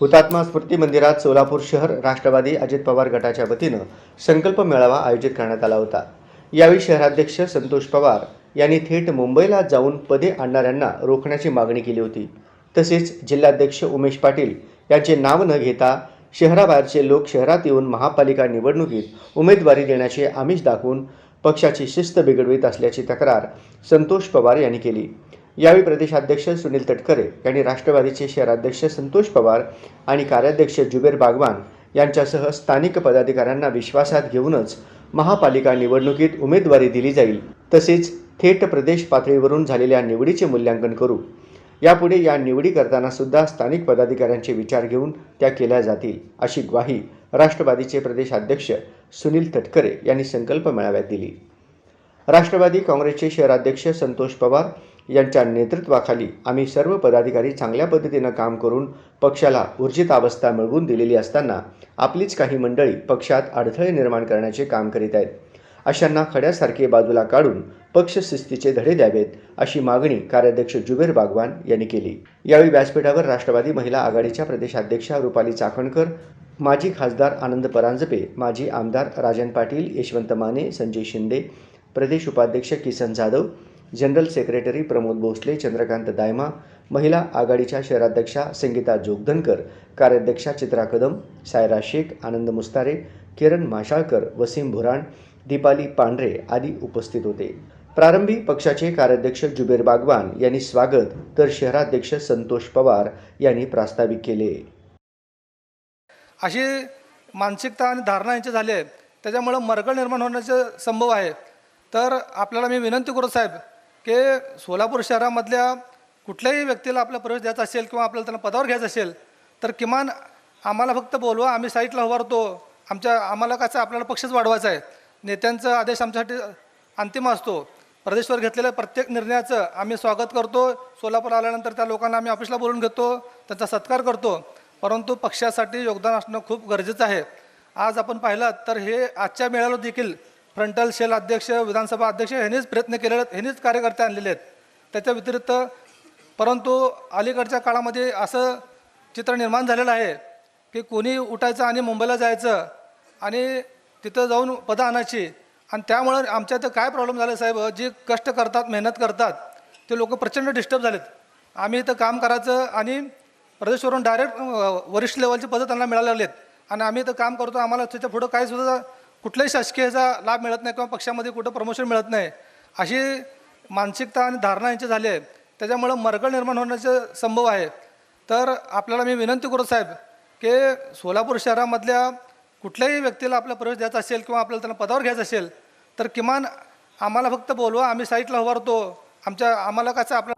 हुतात्मा स्मृती मंदिरात सोलापूर शहर राष्ट्रवादी अजित पवार गटाच्या वतीनं संकल्प मेळावा आयोजित करण्यात आला होता. यावेळी शहराध्यक्ष संतोष पवार यांनी थेट मुंबईला जाऊन पदे आणणाऱ्यांना रोखण्याची मागणी केली होती. तसेच जिल्हाध्यक्ष उमेश पाटील यांचे नाव न घेता शहराबाहेरचे लोक शहरात येऊन महापालिका निवडणुकीत उमेदवारी देण्याचे आमिष दाखवून पक्षाची शिस्त बिघडवीत असल्याची तक्रार संतोष पवार यांनी केली. यावेळी प्रदेशाध्यक्ष सुनील तटकरे यांनी राष्ट्रवादीचे शहराध्यक्ष संतोष पवार आणि कार्याध्यक्ष जुबेर बागवान यांच्यासह स्थानिक पदाधिकाऱ्यांना विश्वासात घेऊनच महापालिका निवडणुकीत उमेदवारी दिली जाईल. तसेच थेट प्रदेश पातळीवरून झालेल्या निवडीचे मूल्यांकन करू. यापुढे या निवडी करताना सुद्धा स्थानिक पदाधिकाऱ्यांचे विचार घेऊन त्या केल्या जातील अशी ग्वाही राष्ट्रवादीचे प्रदेशाध्यक्ष सुनील तटकरे यांनी संकल्प मेळाव्यात दिली. राष्ट्रवादी काँग्रेसचे शहराध्यक्ष संतोष पवार यांच्या नेतृत्वाखाली आम्ही सर्व पदाधिकारी चांगल्या पद्धतीनं काम करून पक्षाला ऊर्जित अवस्था मिळवून दिलेली असताना आपलीच काही मंडळी पक्षात अडथळे निर्माण करण्याचे काम करीत आहेत. अशांना खड्यासारखे बाजूला काढून पक्षशिस्तीचे धडे द्यावेत अशी मागणी कार्याध्यक्ष जुबेर बागवान यांनी केली. यावेळी व्यासपीठावर राष्ट्रवादी महिला आघाडीच्या प्रदेशाध्यक्षा रुपाली चाकणकर माजी खासदार आनंद परांजपे माजी आमदार राजन पाटील यशवंत माने संजय शिंदे प्रदेश उपाध्यक्ष किसन जाधव जनरल सेक्रेटरी प्रमोद भोसले चंद्रकांत दायमा महिला आघाडीच्या शहराध्यक्षा संगीता जोगधनकर कार्याध्यक्षा चित्रा कदम सायरा शेख आनंद मुस्तारे किरण माशाळकर वसीम भुराण दीपाली पांढरे आदी उपस्थित होते. प्रारंभी पक्षाचे कार्याध्यक्ष जुबेर बागवान यांनी स्वागत तर शहराध्यक्ष संतोष पवार यांनी प्रास्ताविक केले. अशी मानसिकता आणि धारणा यांची झाली आहे. त्याच्यामुळं मरगळ निर्माण होण्याचे संभव आहे. तर आपल्याला मी विनंती करू साहेब की सोलापूर शहरामधल्या कुठल्याही व्यक्तीला आपला प्रवेश द्यायचा असेल किंवा आपल्याला त्यांना पदावर घ्यायचं असेल तर किमान आम्हाला फक्त बोलवा आम्ही साईटला उभारतो. आमच्या आम्हाला कसं आपल्याला पक्षच वाढवायचा आहे. नेत्यांचा आदेश आमच्यासाठी अंतिम असतो. प्रदेशवर घेतलेल्या प्रत्येक निर्णयाचं आम्ही स्वागत करतो. सोलापूर आल्यानंतर त्या लोकांना आम्ही ऑफिसला बोलून घेतो त्यांचा सत्कार करतो. परंतु पक्षासाठी योगदान असणं खूप गरजेचं आहे. आज आपण पाहिलं तर हे आजच्या मेळाव्याला देखील फ्रंटल शेल अध्यक्ष विधानसभा अध्यक्ष ह्यांनीच प्रयत्न केलेले आहेत ह्यांनीच कार्यकर्ते आणलेले आहेत. त्याच्या व्यतिरिक्त परंतु अलीकडच्या काळामध्ये असं चित्र निर्माण झालेलं आहे की कोणी उठायचं आणि मुंबईला जायचं आणि तिथं जाऊन पदं आणायची आणि त्यामुळं आमच्या इथं काय प्रॉब्लेम झाले साहेब? जे कष्ट करतात मेहनत करतात ते लोक प्रचंड डिस्टर्ब झालेत. आम्ही इथं काम करायचं आणि प्रदेशवरून डायरेक्ट वरिष्ठ लेवलचे पदं त्यांना मिळालेली आहेत आणि आम्ही इथं काम करतो आम्हाला त्याच्या पुढं काही सुद्धा कुठल्याही शासकीयचा लाभ मिळत नाही किंवा पक्षामध्ये कुठं प्रमोशन मिळत नाही अशी मानसिकता आणि धारणा यांची झाली आहे. त्याच्यामुळं मरगळ निर्माण होण्याचे संभव आहे. तर आपल्याला मी विनंती करू साहेब की सोलापूर शहरामधल्या कुठल्याही व्यक्तीला आपला प्रवेश द्यायचा असेल किंवा आपल्याला त्यांना पदावर घ्यायचं असेल तर किमान आम्हाला फक्त बोलवा आम्ही साईटला उभारतो. आमच्या आम्हाला कसं आपलं